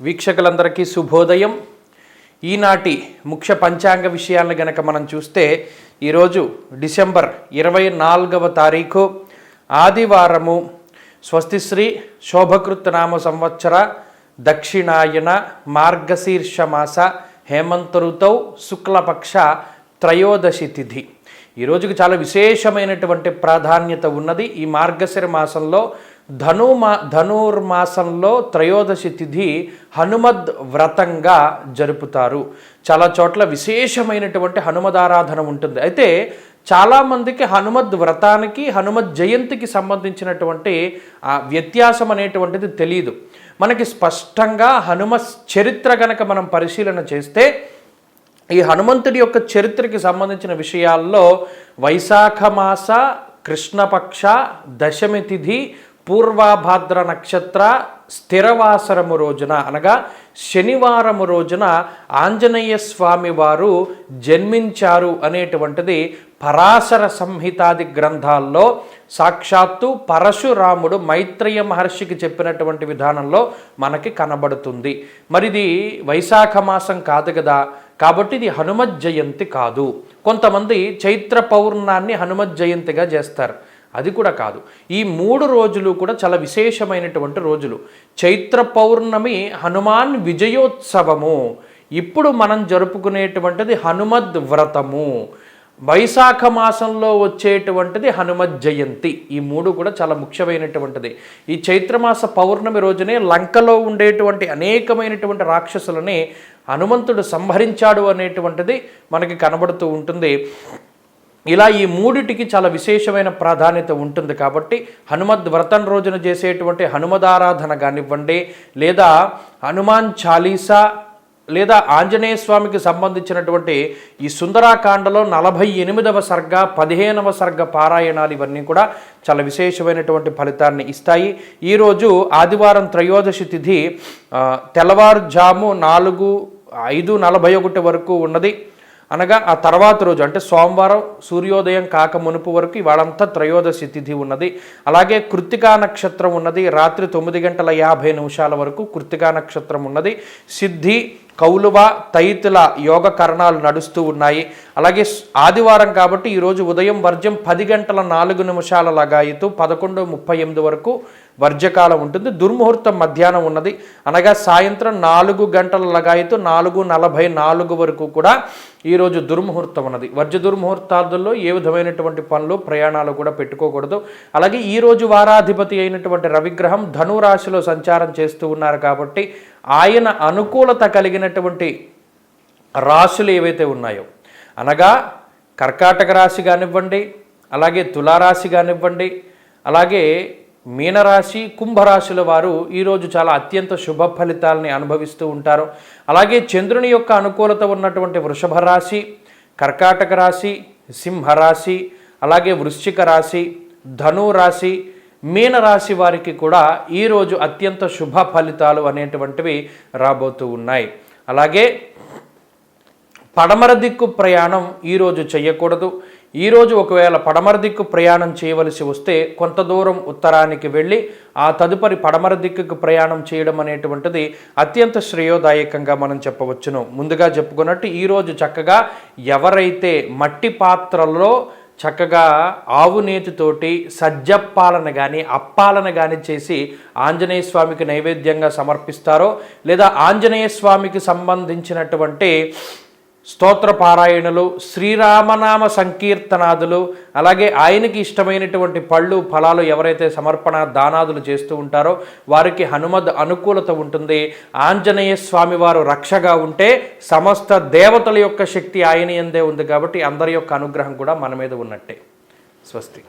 వీక్షకులందరికీ శుభోదయం. ఈనాటి ముఖ్య పంచాంగ విషయాలను గనక మనం చూస్తే ఈరోజు డిసెంబర్ ఇరవై నాలుగవ తారీఖు ఆదివారము స్వస్తిశ్రీ శోభకృత్ నామ సంవత్సర దక్షిణాయన మార్గశీర్ష మాస హేమంత ఋతౌ శుక్లపక్ష త్రయోదశి తిథి. ఈ రోజుకి చాలా విశేషమైనటువంటి ప్రాధాన్యత ఉన్నది ఈ మార్గశిర మాసంలో. ధనుమా ధనుర్మాసంలో త్రయోదశి తిథి హనుమద్ వ్రతంగా జరుపుతారు. చాలా చోట్ల విశేషమైనటువంటి హనుమదారాధన ఉంటుంది. అయితే చాలామందికి హనుమద్ వ్రతానికి హనుమద్ జయంతికి సంబంధించినటువంటి ఆ వ్యత్యాసం అనేటువంటిది తెలియదు మనకి స్పష్టంగా హనుమ చరిత్ర గనక మనం పరిశీలన చేస్తే ఈ హనుమంతుడి యొక్క చరిత్రకి సంబంధించిన విషయాల్లో వైశాఖ మాస కృష్ణపక్ష దశమి తిథి పూర్వాభాద్ర నక్షత్ర స్థిరవాసరము రోజున అనగా శనివారము రోజున ఆంజనేయ స్వామి వారు జన్మించారు అనేటువంటిది పరాశర సంహితాది గ్రంథాల్లో సాక్షాత్తు పరశురాముడు మైత్రేయ మహర్షికి చెప్పినటువంటి విధానంలో మనకి కనబడుతుంది. మరిది వైశాఖ మాసం కాదు కదా కాబట్టి ఇది హనుమత్ జయంతి కాదు. కొంతమంది చైత్ర పౌర్ణాన్ని హనుమత్ జయంతిగా చేస్తారు. అది కూడా కాదు. ఈ మూడు రోజులు కూడా చాలా విశేషమైనటువంటి రోజులు. చైత్ర పౌర్ణమి హనుమాన్ విజయోత్సవము. ఇప్పుడు మనం జరుపుకునేటువంటిది హనుమద్ వ్రతము. వైశాఖ మాసంలో వచ్చేటువంటిది హనుమత్ జయంతి. ఈ మూడు కూడా చాలా ముఖ్యమైనటువంటిది. ఈ చైత్రమాస పౌర్ణమి రోజునే లంకలో ఉండేటువంటి అనేకమైనటువంటి రాక్షసులని హనుమంతుడు సంహరించాడు అనేటువంటిది మనకి కనబడుతూ ఉంటుంది. ఇలా ఈ మూడిటికి చాలా విశేషమైన ప్రాధాన్యత ఉంటుంది కాబట్టి హనుమద్ వ్రతం రోజున చేసేటువంటి హనుమదారాధన కానివ్వండి లేదా హనుమాన్ చాలీసా లేదా ఆంజనేయ స్వామికి సంబంధించినటువంటి ఈ సుందరాకాండలో నలభై ఎనిమిదవ సర్గ పదిహేనవ సర్గ పారాయణాలు ఇవన్నీ కూడా చాలా విశేషమైనటువంటి ఫలితాన్ని ఇస్తాయి. ఈరోజు ఆదివారం త్రయోదశి తిథి తెల్లవారుజాము నాలుగు ఐదు నలభై ఒకటి వరకు ఉన్నది. అనగా ఆ తర్వాత రోజు అంటే సోమవారం సూర్యోదయం కాక మునుపు వరకు ఇవాళంతా త్రయోదశి తిథి ఉన్నది. అలాగే కృత్తికా నక్షత్రం ఉన్నది. రాత్రి తొమ్మిది గంటల యాభై నిమిషాల వరకు కృత్తికా నక్షత్రం ఉన్నది. సిద్ధి కౌలువ తైతుల యోగ కరణాలు నడుస్తూ ఉన్నాయి. అలాగే ఆదివారం కాబట్టి ఈరోజు ఉదయం వర్జం పది గంటల నాలుగు నిమిషాల లగాయితూ పదకొండు ముప్పై ఎనిమిది వరకు వర్జకాలం ఉంటుంది. దుర్ముహూర్తం మధ్యాహ్నం ఉన్నది. అనగా సాయంత్రం నాలుగు గంటల లగాయితూ నాలుగు నలభై నాలుగు వరకు కూడా ఈరోజు దుర్ముహూర్తం ఉన్నది. వర్జ దుర్ముహూర్తాదుల్లో ఏ విధమైనటువంటి పనులు ప్రయాణాలు కూడా పెట్టుకోకూడదు. అలాగే ఈరోజు వారాధిపతి అయినటువంటి రవిగ్రహం ధనురాశిలో సంచారం చేస్తూ ఉన్నారు కాబట్టి ఆయన అనుకూలత కలిగినటువంటి రాశులు ఏవైతే ఉన్నాయో అనగా కర్కాటక రాశి కానివ్వండి అలాగే తులారాశి కానివ్వండి అలాగే మీనరాశి కుంభరాశుల వారు ఈరోజు చాలా అత్యంత శుభ ఫలితాలని అనుభవిస్తూ ఉంటారు. అలాగే చంద్రుని యొక్క అనుకూలత ఉన్నటువంటి వృషభ రాశి కర్కాటక రాశి సింహరాశి అలాగే వృశ్చిక రాశి ధను రాశి మీనరాశి వారికి కూడా ఈరోజు అత్యంత శుభ ఫలితాలు అనేటువంటివి రాబోతూ ఉన్నాయి. అలాగే పడమర దిక్కు ప్రయాణం ఈరోజు చేయకూడదు ఈరోజు ఒకవేళ పడమర దిక్కు ప్రయాణం చేయవలసి వస్తే కొంత దూరం ఉత్తరానికి వెళ్ళి ఆ తదుపరి పడమర దిక్కుకు ప్రయాణం చేయడం అనేటువంటిది అత్యంత శ్రేయోదాయకంగా మనం చెప్పవచ్చును. ముందుగా చెప్పుకున్నట్టు ఈరోజు చక్కగా ఎవరైతే మట్టి పాత్రలో చక్కగా ఆవు నేతితోటి సజ్జప్పాలను కానీ అప్పాలను కానీ చేసి ఆంజనేయ స్వామికి నైవేద్యంగా సమర్పిస్తారో లేదా ఆంజనేయ స్వామికి సంబంధించినటువంటి స్తోత్ర పారాయణలు శ్రీరామనామ సంకీర్తనాదులు అలాగే ఆయనకి ఇష్టమైనటువంటి పళ్ళు ఫలాలు ఎవరైతే సమర్పణ దానాదులు చేస్తూ ఉంటారో వారికి హనుమద్ అనుకూలత ఉంటుంది. ఆంజనేయ స్వామి వారు రక్షగా ఉంటే సమస్త దేవతల యొక్క శక్తి ఆయన ఎందే ఉంది కాబట్టి అందరి యొక్క అనుగ్రహం కూడా మన మీద ఉన్నట్టే. స్వస్తి.